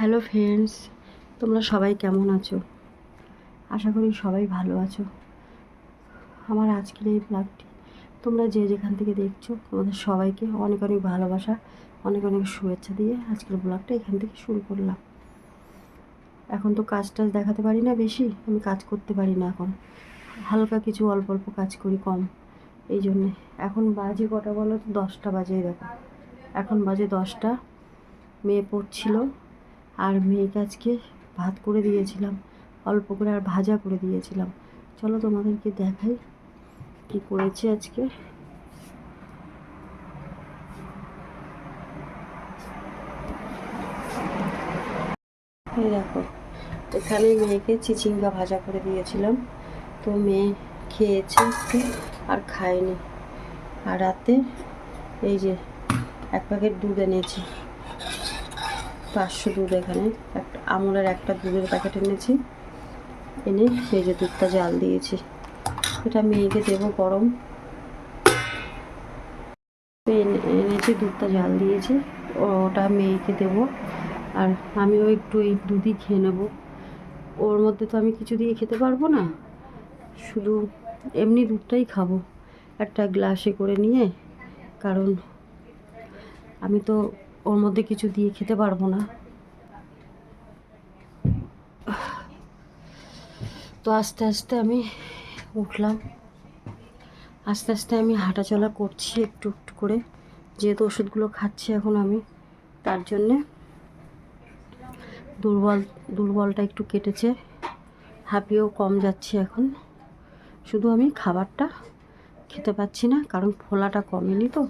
Hello friends, তোমরা সবাই কেমন আছো? আশা করি সবাই ভালো আছো। আমার আজকের এই ব্লগটি তোমরা যে যেখান থেকে দেখছ, তোমাদের সবাইকে অনেক অনেক ভালোবাসা, অনেক অনেক শুভেচ্ছা দিয়ে আজকের ব্লগটা এখান থেকে শুরু করলাম। এখন তো কাজ টাজ দেখাতে পারি না বেশি, আমি কাজ করতে পারি না এখন। হালকা কিছু অল্প অল্প কাজ করি কম। এই জন্যে এখন বাজে কটা বলো দশটা বাজে দেখো। এখন বাজে দশটা। মেয়ে পড়ছিল। আর মেয়েকে আজকে ভাত করে দিয়েছিলাম, অল্প করে আর ভাজা করে দিয়েছিলাম। চলো তোমাদেরকে দেখাই কি করেছি আজকে। এই দেখো, এখানে মেয়েকে চিচিঙ্গা ভাজা করে দিয়েছিলাম। তো মেয়ে খেয়েছে আর খায়নি। আর রাতে এই যে এক প্যাকেট দুধ এনেছি। পাঁচশো দুধ এখানে। একটা আমুলের একটা দুধের প্যাকেট এনেছি। এনে এই যে দুধটা জাল দিয়েছি। এটা মেয়েকে দেবো গরম। এনে- এনেছি, দুধটা জাল দিয়েছি। ওটা মেয়েকে দেবো। আর আমিও একটু এই দুধই খেয়ে নেব। ওর মধ্যে তো আমি কিছু দিয়ে খেতে পারব না। শুধু এমনি দুধটাই খাব। একটা গ্লাসে করে নিয়ে। কারণ আমি তো ওর মধ্যে কিছু দিয়ে খেতে পারব না। তো আস্তে আস্তে আমি উঠলাম। আস্তে আস্তে আমি হাঁটাচলা করছি একটু একটু করে। যেহেতু ওষুধগুলো খাচ্ছি এখন আমি, তার জন্যে দুর্বল, দুর্বলটা একটু কেটেছে। হাঁপিয়েও কম যাচ্ছে এখন। শুধু আমি খাবারটা খেতে পাচ্ছি না, কারণ ফোলাটা কমেনি তো,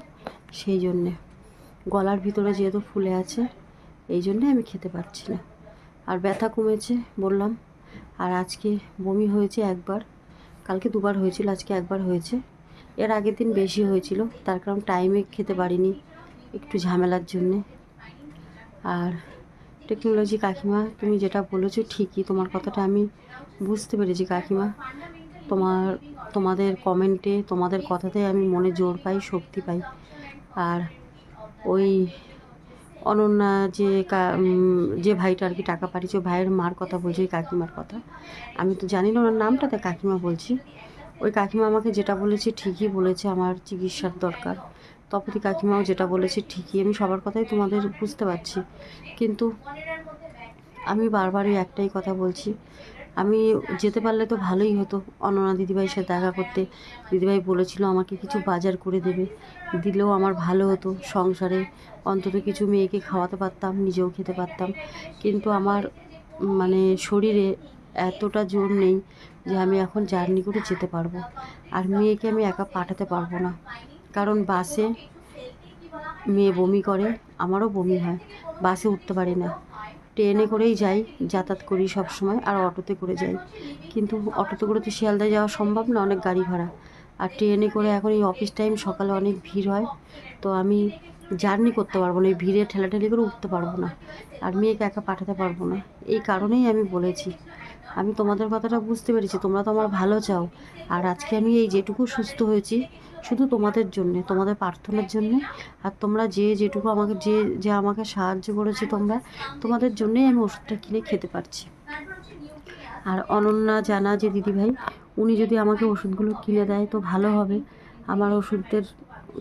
সেই জন্যে। গলার ভিতরে যেহেতু ফুলে আছে, এই জন্যে আমি খেতে পারছি না। আর ব্যথা কমেছে বললাম। আর আজকে বমি হয়েছে একবার। কালকে দুবার হয়েছিল, আজকে একবার হয়েছে। এর আগের দিন বেশি হয়েছিল, তার কারণ টাইমে খেতে পারিনি একটু ঝামেলার জন্যে। আর টেকনোলজি কাকিমা, তুমি যেটা বলেছ ঠিকই, তোমার কথাটা আমি বুঝতে পেরেছি কাকিমা। তোমার, তোমাদের কমেন্টে তোমাদের কথাতে আমি মনে জোর পাই, শক্তি পাই। আর ওই অনন্যা যে যে ভাইটা আর কি টাকা পাঠিয়েছে ভাইয়ের মার কথা বলছে, ওই কাকিমার কথা। আমি তো জানি না ওনার নামটা, তাই কাকিমা বলছি। ওই কাকিমা আমাকে যেটা বলেছে ঠিকই বলেছে, আমার চিকিৎসার দরকার। তপতি কাকিমাও যেটা বলেছে ঠিকই, আমি সবার কথাই তোমাদের বুঝতে পারছি। কিন্তু আমি বারবারই একটাই কথা বলছি আমি যেতে পারলে তো ভালোই হতো। অননা দিদিভাইয়ের সাথে দেখা করতে। দিদিভাই বলেছিল আমাকে কিছু বাজার করে দেবে। দিলেও আমার ভালো হতো সংসারে। অন্তত কিছু মেয়েকে খাওয়াতে পারতাম, নিজেও খেতে পারতাম। কিন্তু আমার মানে শরীরে এতটা জোর নেই যে আমি এখন জার্নি করে যেতে পারব। আর মেয়েকে আমি একা পাঠাতে পারব না। কারণ বাসে মেয়ে বমি করে, আমারও বমি হয়। বাসে উঠতে পারি না। ট্রেনে করেই যাই, যাতায়াত করি সব সময় আর অটোতে করে যাই। কিন্তু অটোতে করে তো শিয়ালদায় যাওয়া সম্ভব না, অনেক গাড়ি ভাড়া। আর ট্রেনে করে এখন এই অফিস টাইম সকালে অনেক ভিড় হয়, তো আমি জার্নি করতে পারব না, এই ভিড়ে ঠেলাঠেলি করে উঠতে পারব না। আর মেয়েকে একা পাঠাতে পারব না, এই কারণেই আমি বলেছি। আমি তোমাদের কথাটা বুঝতে পেরেছি, তোমরা তো আমার ভালো চাও। আর আজকে আমি এই যেটুকু সুস্থ হয়েছি, শুধু তোমাদের জন্যে, তোমাদের প্রার্থনার জন্যে। আর তোমরা যে যেটুকু আমাকে, যে যে আমাকে সাহায্য করেছে তোমরা, তোমাদের জন্যেই আমি ওষুধটা কিনে খেতে পারছি। আর অনন্যা জানা যে দিদিভাই উনি যদি আমাকে ওষুধগুলো কিনে দেয় তো ভালো হবে। আমার ওষুধের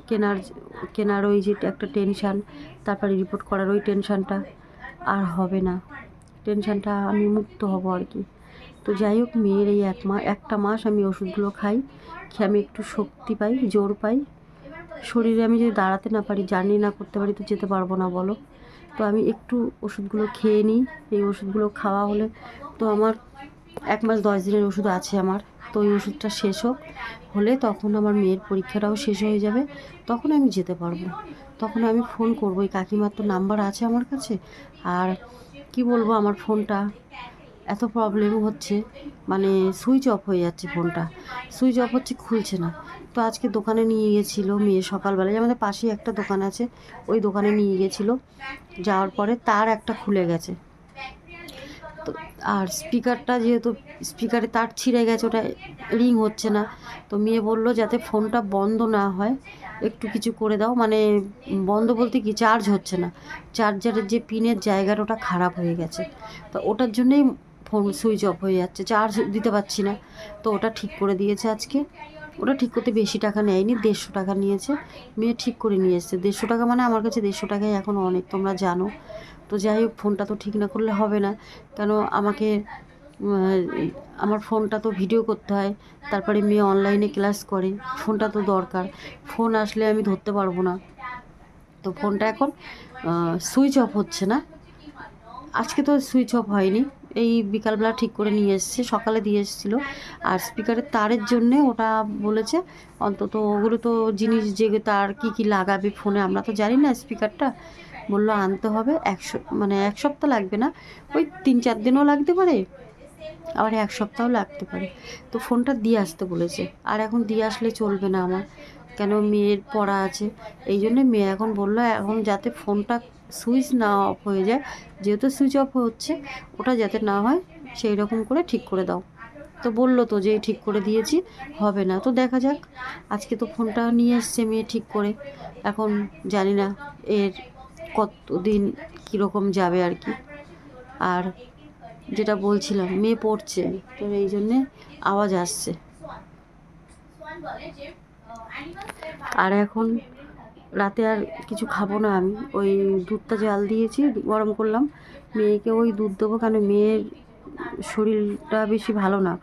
কেনার কেনার ওই যে একটা টেনশান, তারপরে রিপোর্ট করার ওই টেনশানটা আর হবে না। টেনশানটা আমি মুক্ত হব আর কি। তো যাই হোক, মেয়ের এই এক মাস একটা মাস আমি ওষুধগুলো খাই, খেয়ে আমি একটু শক্তি পাই, জোর পাই। শরীরে আমি যদি দাঁড়াতে না পারি, জার্নি না করতে পারি, তো যেতে পারব না, বলো। তো আমি একটু ওষুধগুলো খেয়ে নিই। এই ওষুধগুলো খাওয়া হলে তো আমার এক মাস দশ দিনের ওষুধ আছে আমার। তো ওই ওষুধটা শেষ হোক, হলে তখন আমার মেয়ের পরীক্ষাটাও শেষ হয়ে যাবে। তখন আমি যেতে পারব। তখন আমি ফোন করব। ওই কাকিমার তো নাম্বার আছে আমার কাছে। আর কি বলব আমার ফোনটা? এত প্রবলেম হচ্ছে মানে সুইচ অফ হয়ে যাচ্ছে ফোনটা সুইচ অফ হচ্ছে, খুলছে না। তো আজকে দোকানে নিয়ে গেছিল মেয়ে সকালবেলায় আমাদের পাশেই একটা দোকান আছে, ওই দোকানে নিয়ে গেছিল। যাওয়ার পরে তার একটা খুলে গেছে। তো আর স্পিকারটা যেহেতু স্পিকারে তার ছিঁড়ে গেছে, ওটা রিং হচ্ছে না। তো মেয়ে বলল যাতে ফোনটা বন্ধ না হয়, একটু কিছু করে দাও। মানে বন্ধ বলতে কি চার্জ হচ্ছে না। চার্জারের যে পিনের জায়গাটা, ওটা খারাপ হয়ে গেছে। তো ওটার জন্যেই ফোন সুইচ অফ হয়ে যাচ্ছে, চার্জ দিতে পারছি না। তো ওটা ঠিক করে দিয়েছে আজকে। ওটা ঠিক করতে বেশি টাকা নেয়নি, দেড়শো টাকা নিয়েছে। মেয়ে ঠিক করে নিয়ে এসছে। দেড়শো টাকা মানে আমার কাছে দেড়শো টাকাই এখন অনেক, তোমরা জানো। তো যাই হোক, ফোনটা তো ঠিক না করলে হবে না। কেন আমাকে আমার ফোনটা তো ভিডিও করতে হয়, তারপরে মেয়ে অনলাইনে ক্লাস করে, ফোনটা তো দরকার। ফোন আসলে আমি ধরতে পারব না। তো ফোনটা এখন সুইচ অফ হচ্ছে না। আজকে তো সুইচ অফ হয়নি। এই বিকালবেলা ঠিক করে নিয়ে এসছে, সকালে দিয়ে এসেছিল। আর স্পিকারের তারের জন্যে ওটা বলেছে, অন্তত ওগুলো তো জিনিস যে তার কি কি লাগাবে ফোনে, আমরা তো জানি না স্পিকারটা বলল, আনতে হবে, একশো মানে এক সপ্তাহ লাগবে না। ওই তিন চার দিনও লাগতে পারে, আবার এক সপ্তাহ লাগতে পারে। তো ফোনটা দিয়ে আসতে বলেছে, আর এখন দিয়ে আসলে চলবে না আমার, কেন মেয়ের পড়া আছে। এই জন্যে মেয়ে এখন বলল, এখন যাতে ফোনটা সুইচ না অফ হয়ে যায়, যেহেতু সুইচ অফ হচ্ছে, ওটা যাতে না হয় সেই রকম করে ঠিক করে দাও। তো বলল তো যে ঠিক করে দিয়েছি, হবে না। তো দেখা যাক, আজকে তো ফোনটা নিয়ে এসছে মেয়ে ঠিক করে। এখন জানি না এর কতদিন কীরকম যাবে আর কি। আর যেটা বলছিলাম, মেয়ে পড়ছে, তো এই জন্যে আওয়াজ আসছে। আর এখন রাতে আর কিছু খাব না আমি। ওই দুধটা জাল দিয়েছি, গরম করলাম। মেয়েকে ওই দুধ দেবো কেন? মেয়ের শরীরটা বেশি ভালো না।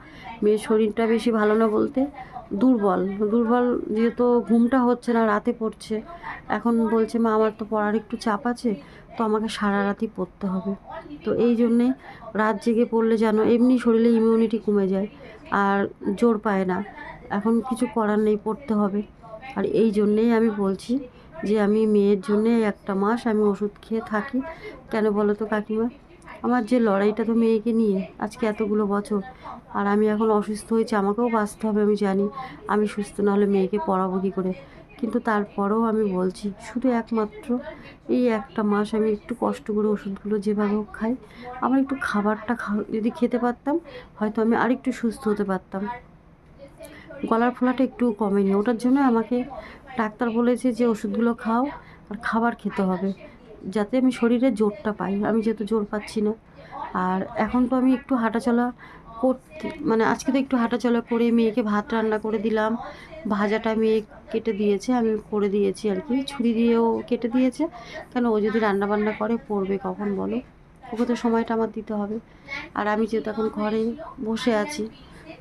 মেয়ের শরীরটা বেশি ভালো না বলতে দুর্বল। দুর্বল যেহেতু ঘুমটা হচ্ছে না, রাতে পড়ছে। এখন বলছে, মা, আমার তো পড়ার একটু চাপ আছে, তো আমাকে সারা রাতই পড়তে হবে। তো এই জন্যে রাত জেগে পড়লে যেন এমনি শরীরে ইমিউনিটি কমে যায় আর জোর পায় না। এখন কিছু করার নেই, পড়তে হবে। আর এই জন্যেই আমি বলছি যে আমি মেয়ের জন্যে একটা মাস আমি ওষুধ খেয়ে থাকি। কেন বলো তো কাকিমা? আমার যে লড়াইটা তো মেয়েকে নিয়ে, আজকে এতগুলো বছর, আর আমি এখন অসুস্থ হয়েছি, আমাকেও বাঁচতে হবে আমি জানি। আমি সুস্থ না হলে মেয়েকে পড়াবো কী করে? কিন্তু তারপরেও আমি বলছি, শুধু একমাত্র এই একটা মাস আমি একটু কষ্ট করে ওষুধগুলো যেভাবে হোক খাই। আমার একটু খাবারটা যদি খেতে পারতাম, হয়তো আমি আরেকটু সুস্থ হতে পারতাম। গলার ফোলাটা একটু কমেনি, ওটার জন্য আমাকে ডাক্তার বলেছে যে ওষুধগুলো খাও আর খাবার খেতে হবে, যাতে আমি শরীরে জোরটা পাই। আমি যেহেতু জোর পাচ্ছি না। আর এখন তো আমি একটু হাঁটাচলা করতে মানে আজকে তো একটু হাঁটাচলা করে মেয়েকে ভাত রান্না করে দিলাম। ভাজাটা মেয়ে কেটে দিয়েছে, আমি করে দিয়েছি আর কি। ছুরি দিয়েও কেটে দিয়েছে। কেন ও যদি রান্না বান্না করে, পড়বে কখন বলো? ওকে তো সময়টা আমার দিতে হবে। আর আমি যেহেতু এখন ঘরে বসে আছি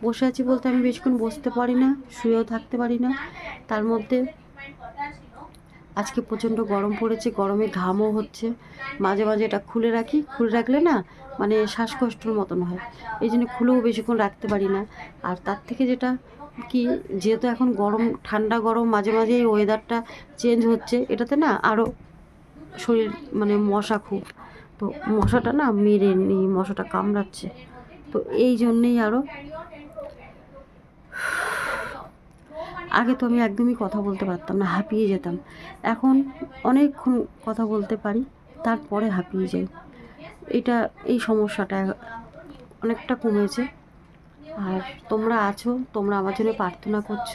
বসে আছি বলতে আমি বেশিক্ষণ বসতে পারি না, শুয়েও থাকতে পারি না। তার মধ্যে আজকে প্রচণ্ড গরম পড়েছে, গরমে ঘামও হচ্ছে। মাঝে মাঝে এটা খুলে রাখি, খুলে রাখলে না মানে শ্বাসকষ্টর মতন হয়। এই জন্য খুলেও বেশিক্ষণ রাখতে পারি না। আর তার থেকে যেটা কি, যেহেতু এখন গরম, ঠান্ডা গরম, মাঝে মাঝে এই ওয়েদারটা চেঞ্জ হচ্ছে, এটাতে না আরও শরীর মানে মশা খুব। তো মশাটা না মেরে নি মশাটা কামড়াচ্ছে। তো এই জন্যেই আরও আগে তো আমি একদমই কথা বলতে পারতাম না, হাঁপিয়ে যেতাম। এখন অনেকক্ষণ কথা বলতে পারি, তারপরে হাঁপিয়ে যাই। এটা, এই সমস্যাটা অনেকটা কমেছে। আর তোমরা আছো, তোমরা আমার জন্য প্রার্থনা করছ।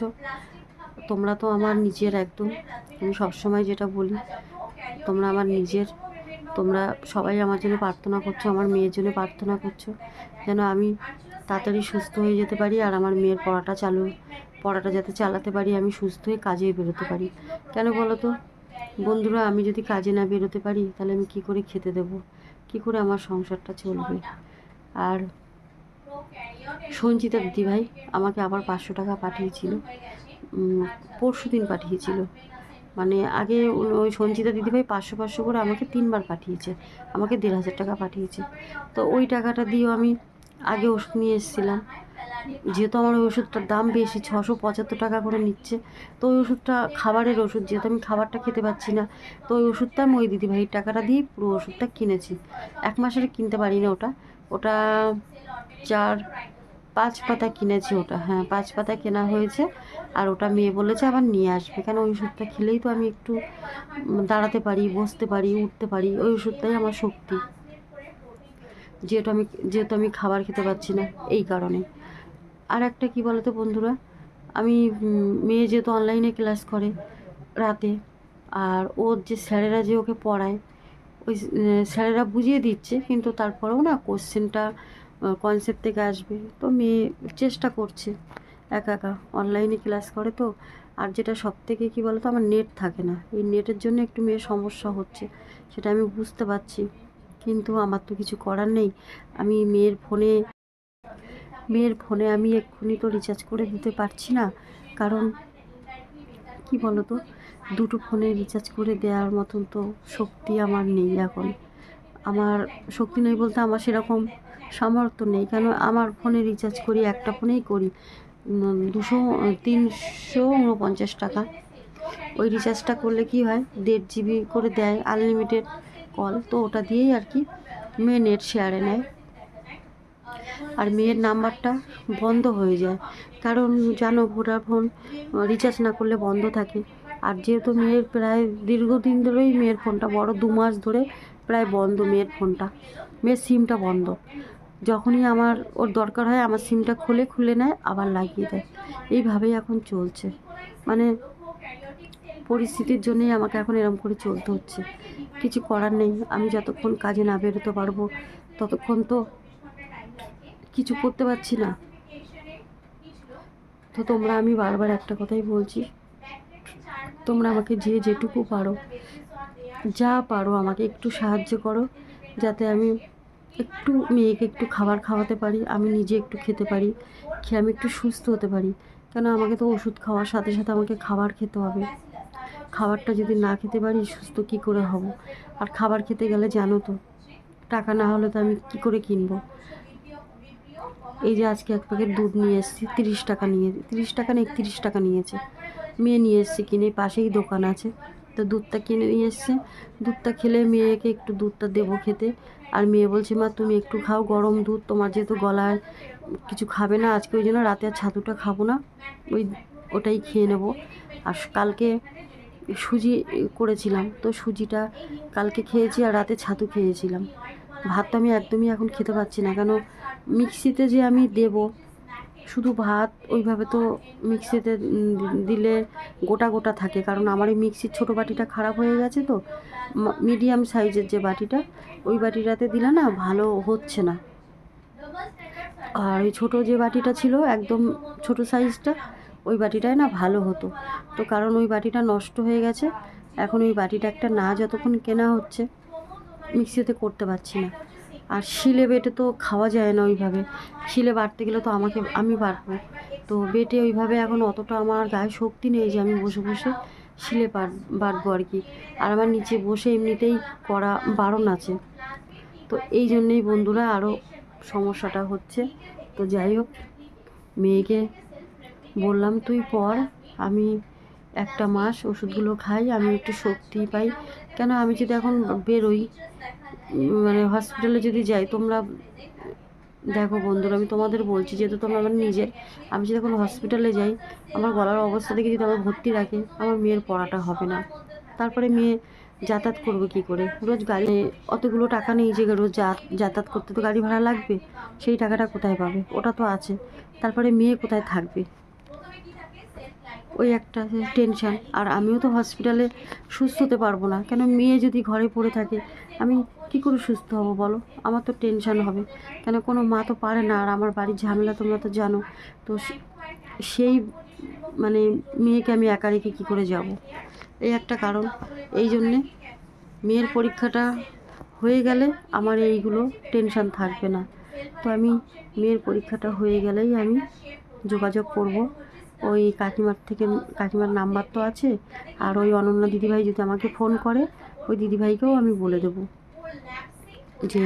তোমরা তো আমার নিজের একদম। আমি সবসময় যেটা বলি, তোমরা আমার নিজের, তোমরা সবাই আমার জন্য প্রার্থনা করছ, আমার মেয়ের জন্য প্রার্থনা করছ। যেন আমি তাড়াতাড়ি সুস্থ হয়ে যেতে পারি আর আমার মেয়ের পড়াটা চালু পড়াটা যাতে চালাতে পারি, আমি সুস্থ হয়ে কাজে বেরোতে পারি। কেন বলো তো? বন্ধুরা, আমি যদি কাজে না বেরোতে পারি, তাহলে আমি কি করে খেতে দেবো? কি করে আমার সংসারটা চলবে? আর সঞ্চিতা দিদিভাই আমাকে আবার পাঁচশো টাকা পাঠিয়েছিল। পরশু দিন পাঠিয়েছিল। মানে আগে ওই সঞ্চিতা দিদিভাই পাঁচশো পাঁচশো করে আমাকে তিনবার পাঠিয়েছে। আমাকে দেড় হাজার টাকা পাঠিয়েছে। তো ওই টাকাটা দিয়েও আমি আগে ওষুধ নিয়ে এসেছিলাম। যেহেতু আমার ওই ওষুধটার দাম বেশি, ছশো পঁচাত্তর টাকা করে নিচ্ছে, তো ওই ওষুধটা খাবারের ওষুধ, যেহেতু আমি খাবারটা খেতে পাচ্ছি না, তো ওই ওষুধটা আমি ওই দিদিভাইয়ের টাকাটা দিয়ে পুরো ওষুধটা কিনেছি। এক মাসের কিনতে পারি না ওটা। ওটা চার, পাঁচ পাতা কিনেছি ওটা হ্যাঁ পাঁচ পাতা কেনা হয়েছে, আর ওটা মেয়ে বলেছে আবার নিয়ে আসবে। কেন ওই ওষুধটা খেলেই তো আমি একটু দাঁড়াতে পারি, বসতে পারি, উঠতে পারি, ওই ওষুধটাই আমার শক্তি। যেহেতু আমি যেহেতু আমি খাবার খেতে পাচ্ছি না, এই কারণে। আর একটা কি বলতো বন্ধুরা? আমি মেয়ে যেহেতু অনলাইনে ক্লাস করে রাতে, আর ওর যে স্যারেরা যে ওকে পড়ায়, ওই স্যারেরা বুঝিয়ে দিচ্ছে, কিন্তু তারপরেও না কোশ্চেনটা কনসেপ্ট থেকে আসবে। তো মেয়ে চেষ্টা করছে একা একা। অনলাইনে ক্লাস করে তো, আর যেটা সব থেকে কী বলতো, আমার নেট থাকে না। এই নেটের জন্য একটু মেয়ের সমস্যা হচ্ছে, সেটা আমি বুঝতে পারছি। কিন্তু আমার তো কিছু করার নেই। আমি মেয়ের ফোনে মেয়ের ফোনে আমি এক্ষুনি তো রিচার্জ করে দিতে পারছি না। কারণ কি বলো তো দুটো ফোনে রিচার্জ করে দেওয়ার মতন তো শক্তি আমার নেই এখন। আমার শক্তি নেই বলতে আমার সেরকম সামর্থ্য নেই। কেন? আমার ফোনে রিচার্জ করি, একটা ফোনেই করি। দুশো, তিনশো উনপঞ্চাশ টাকা। ওই রিচার্জটা করলে কি হয়? দেড় জিবি করে দেয় আনলিমিটেড কল তো ওটা দিয়েই আর কি মেয়ে নেট শেয়ারে নেয়। আর মেয়ের নাম্বারটা বন্ধ হয়ে যায়। কারণ জানো ভোডাফোন রিচার্জ না করলে বন্ধ থাকে। আর যেহেতু মেয়ের প্রায় দীর্ঘদিন ধরেই মেয়ের ফোনটা বড়, দু মাস ধরে প্রায় বন্ধ মেয়ের ফোনটা। মেয়ের সিমটা বন্ধ। যখনই আমার ওর দরকার হয়, আমার সিমটা খুলে খুলে নেয়, আবার লাগিয়ে দেয়। এইভাবেই এখন চলছে। মানে পরিস্থিতির জন্যই আমাকে এখন এরম করে চলতে হচ্ছে। কিছু করার নেই। আমি যতক্ষণ কাজে না বেরোতে পারব, ততক্ষণ তো কিছু করতে পারছি না। তো তোমরা আমি বারবার একটা কথাই বলছি, তোমরা আমাকে যে যেটুকু পারো, যা পারো আমাকে একটু সাহায্য করো, যাতে আমি একটু মেয়েকে একটু খাবার খাওয়াতে পারি, আমি নিজে একটু খেতে পারি, খেয়ে আমি একটু সুস্থ হতে পারি। কেন আমাকে তো ওষুধ খাওয়ার সাথে সাথে আমাকে খাবার খেতে হবে। খাবারটা যদি না খেতে পারি, সুস্থ কি করে হব? আর খাবার খেতে গেলে জানো তো, টাকা না হলে তো আমি কি করে কিনবো? এই যে আজকে এক প্যাকেট দুধ নিয়ে এসেছি, তিরিশ টাকা নিয়ে, তিরিশ টাকা না একত্রিশ টাকা নিয়েছে। মেয়ে নিয়ে এসছে কিনে, পাশেই দোকান আছে। তো দুধটা কিনে নিয়ে এসছে। দুধটা খেলে মেয়েকে একটু দুধটা দেবো খেতে। আর মেয়ে বলছে, মা, তুমি একটু খাও গরম দুধ। তোমার যেহেতু গলায় কিছু খাবে না, আজকে ওই জন্য রাতে আর ছাতুটা খাব না। ওই ওটাই খেয়ে নেব। আর কালকে সুজি করেছিলাম। তো সুজিটা কালকে খেয়েছি আর রাতে ছাতু খেয়েছিলাম। ভাত তো আমি একদমই এখন খেতে পাচ্ছি না। কেন, মিক্সিতে যে আমি দেব, শুধু ভাত, ওইভাবে তো মিক্সিতে দিলে গোটা গোটা থাকে। কারণ আমার এই মিক্সির ছোটো বাটিটা খারাপ হয়ে গেছে তো মিডিয়াম সাইজের যে বাটিটা, ওই বাটিটাতে দিলে না ভালো হচ্ছে না। আর ওই ছোটো যে বাটিটা ছিল, একদম ছোট সাইজটা ওই বাটিটায় না ভালো হতো। তো কারণ ওই বাটিটা নষ্ট হয়ে গেছে। এখন ওই বাটিটা একটা না যতক্ষণ কেনা হচ্ছে। মিক্সিতে করতে পারছি না। আর শিলে বেটে তো খাওয়া যায় না ওইভাবে। শিলে বাটতে গেলে তো আমাকে, আমি বাটবো তো বেটে ওইভাবে এখন অতটা আমার গায়ে শক্তি নেই যে আমি বসে বসে শিলে বাট বাটবো আর কি। আর আমার নিচে বসে এমনিতেই করা বারণ আছে। তো এই জন্যেই বন্ধুরা আরও সমস্যাটা হচ্ছে। তো যাই হোক, মেয়েকে বললাম, তুই পর আমি একটা মাস ওষুধগুলো খাই, আমি একটু শক্তি পাই। কেন আমি যদি এখন বেরোই মানে হসপিটালে যদি যাই, তোমরা দেখো বন্ধুরা, আমি তোমাদের বলছি যেহেতু তোমরা আমার নিজের, আমি যদি এখন হসপিটালে যাই, আমার গলার অবস্থা দেখে যদি আমার ভর্তি রাখে, আমার মেয়ের পড়াটা হবে না। তারপরে মেয়ে যাতায়াত করবে কি করে? রোজ গাড়ি অতগুলো টাকা নেই যে রোজ যাতায়াত করতে তো গাড়ি ভাড়া লাগবে, সেই টাকাটা কোথায় পাবে? ওটা তো আছে। তারপরে মেয়ে কোথায় থাকবে? ওই একটা টেনশান আর আমিও তো হসপিটালে সুস্থ হতে পারব না। কেন মেয়ে যদি ঘরে পড়ে থাকে, আমি কি করে সুস্থ হব বলো? আমার তো টেনশান হবে। কেন কোনো মা তো পারে না, আর আমার বাড়ির ঝামেলা তোমরা তো জানো। তো সেই মানে মেয়েকে আমি একা রেখে কী করে যাব? এই একটা কারণ। এই জন্যে মেয়ের পরীক্ষাটা হয়ে গেলে আমার এইগুলো টেনশান থাকবে না। তো আমি মেয়ের পরীক্ষাটা হয়ে গেলেই আমি যোগাযোগ করব। ওই কাকিমার থেকে কাকিমার নাম্বার তো আছে। আর ওই অনন্যা দিদিভাই যদি আমাকে ফোন করে, ওই দিদিভাইকেও আমি বলে দেবো যে,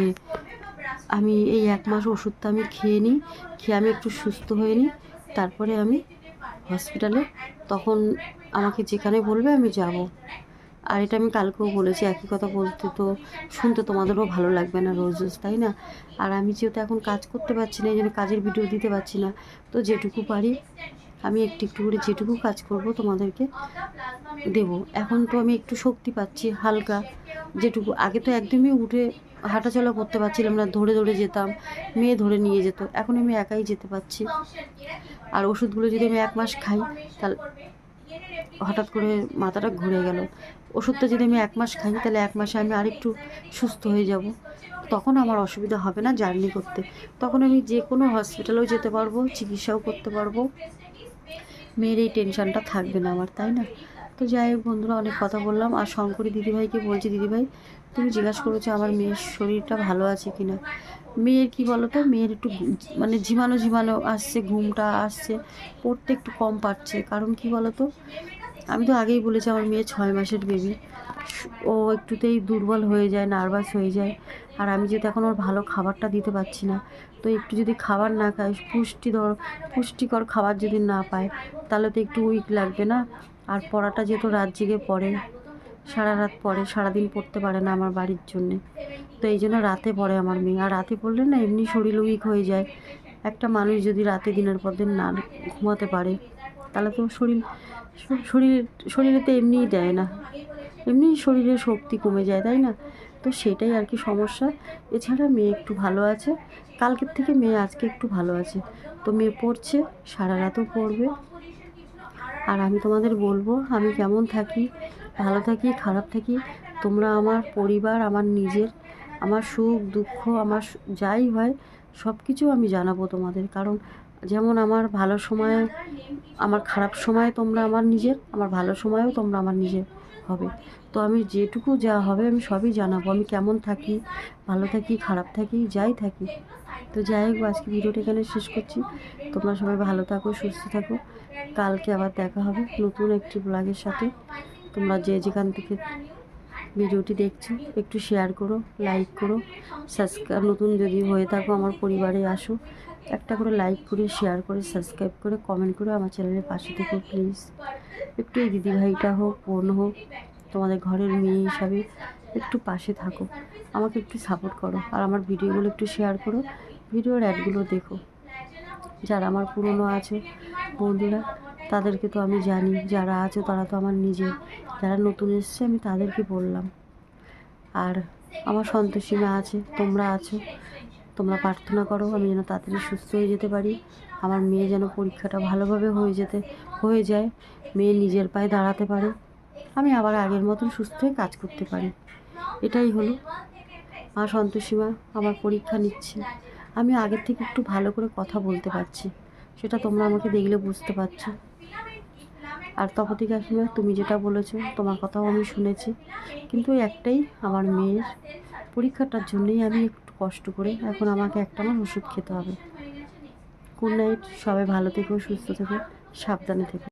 আমি এই এক মাস ওষুধটা আমি খেয়ে নিই, খেয়ে আমি একটু সুস্থ হয়ে নিই, তারপরে আমি হসপিটালে তখন আমাকে যেখানে বলবে আমি যাব। আর এটা আমি কালকেও বলেছি, একই কথা বলতে তো শুনতে তোমাদেরও ভালো লাগবে না রোজ রোজ, তাই না? আর আমি যেহেতু এখন কাজ করতে পারছি না, এই জন্য কাজের ভিডিও দিতে পারছি না, তো যেটুকু পারি আমি একটু একটু করে যেটুকু কাজ করব তোমাদেরকে দেব। এখন তো আমি একটু শক্তি পাচ্ছি, হালকা যেটুকু। আগে তো একদমই উঠে হাঁটাচলা করতে পারছিলাম না, ধরে ধরে যেতাম, মেয়ে ধরে নিয়ে যেত। এখন আমি একাই যেতে পারছি। আর ওষুধগুলো যদি আমি এক মাস খাই, তাহলে হঠাৎ করে মাথাটা ঘুরে গেল। ওষুধটা যদি আমি এক মাস খাই, তাহলে এক মাসে আমি আরেকটু সুস্থ হয়ে যাব। তখন আমার অসুবিধা হবে না জার্নি করতে। তখন আমি যে কোনো হসপিটালেও যেতে পারব, চিকিৎসাও করতে পারব। মেয়ের এই টেনশনটা থাকবে না আমার, তাই না? তো যাই হোক বন্ধুরা, অনেক কথা বললাম। আর শঙ্করী দিদিভাইকে বলছি, দিদিভাই, তুমি জিজ্ঞাসা করেছ আমার মেয়ের শরীরটা ভালো আছে কি না? মেয়ের কি বলো তো মেয়ের একটু মানে ঝিমানো ঝিমানো আসছে, ঘুমটা আসছে, পড়তে একটু কম পাচ্ছে কারণ কি বলো তো আমি তো আগেই বলেছি আমার মেয়ে ছয় মাসের বেবি ও একটুতেই দুর্বল হয়ে যায় নার্ভাস হয়ে যায়। আর আমি যেহেতু এখন ওর ভালো খাবারটা দিতে পারছি না, তো একটু যদি খাবার না খায় পুষ্টি ধর পুষ্টিকর খাবার যদি না পায়, তাহলে তো একটু উইক লাগবে না? আর পড়াটা যেহেতু রাত জেগে পড়ে, সারা রাত পড়ে, সারাদিন পড়তে পারে না আমার বাড়ির জন্যে। তো এই জন্য রাতে পড়ে আমার মেয়ে। আর রাতে পড়লে না এমনি শরীর উইক হয়ে যায়। একটা মানুষ যদি রাতে দিনের পর দিন না ঘুমাতে পারে তাহলে তো শরীর শরীর, শরীরে তো এমনিই দেয় না। এমনি শরীরের শক্তি কমে যায়, তাই না? তো সেটাই আর কি সমস্যা। এছাড়া মেয়ে একটু ভালো আছে। কালকের থেকে মেয়ে আজকে একটু ভালো আছে। তো মেয়ে পড়ছে, সারা রাতও পড়বে। আর আমি তোমাদের বলব, আমি কেমন থাকি, ভালো থাকি, খারাপ থাকি, তোমরা আমার পরিবার, আমার নিজের, আমার সুখ, দুঃখ, আমার যাই হয় সব কিছু আমি জানাব তোমাদের। কারণ যেমন আমার ভালো সময়ে, আমার খারাপ সময়ে তোমরা আমার নিজের, আমার ভালো সময়েও তোমরা আমার নিজের হবে। তো আমি যেটুকু যা হবে আমি সবই জানাব। আমি কেমন থাকি, ভালো থাকি, খারাপ থাকি, যাই থাকি। তো যাই হোক, আজকে ভিডিওটা এখানে শেষ করছি। তোমরা সবাই ভালো থাকো, সুস্থ থাকো। কালকে আবার দেখা হবে নতুন একটি ব্লগের সাথে। তোমরা যে যেখান থেকে ভিডিওটি দেখছ, একটু শেয়ার করো লাইক করো সাবস্ক্রাইব নতুন যদি হয়ে থাকো আমার পরিবারে আসো, একটা করে লাইক করে শেয়ার করে সাবস্ক্রাইব করে কমেন্ট করে আমার চ্যানেলের পাশে থেকো প্লিজ একটু এই দিদিভাইটা হোক, বোন হোক, তোমাদের ঘরের মেয়ে হিসাবে একটু পাশে থাকো, আমাকে একটু সাপোর্ট করো, আর আমার ভিডিওগুলো একটু শেয়ার করো, ভিডিওর অ্যাডগুলো দেখো। যারা আমার পুরনো আছে বন্ধুরা, তাদেরকে তো আমি জানি, যারা আছে তারা তো আমার নিজের। যারা নতুন এসছে, আমি তাদেরকে বললাম। আর আমার সন্তোষীমা আছে, তোমরা আছো। তোমরা প্রার্থনা করো, আমি যেন তাড়াতাড়ি সুস্থ হয়ে যেতে পারি। আমার মেয়ে যেন পরীক্ষাটা ভালোভাবে হয়ে যেতে, হয়ে যায়। মেয়ে নিজের পায়ে দাঁড়াতে পারে। আমি আবার আগের মতন সুস্থ হয়ে কাজ করতে পারি। এটাই হলো। মা সন্তোষীমা আমার পরীক্ষা নিচ্ছে। আমি আগের থেকে একটু ভালো করে কথা বলতে পারছি। সেটা তোমরা আমাকে দেখলে বুঝতে পারছ। আর তপতি কাকিমা তুমি যেটা বলেছ, তোমার কথাও আমি শুনেছি। কিন্তু একটাই, আমার মেয়ের পরীক্ষাটার জন্যই আমি একটু কষ্ট করে এখন আমাকে একটা আমার ওষুধ খেতে হবে। গুড নাইট সবাই ভালো থেকো, সুস্থ থেকো, সাবধানে থেকো।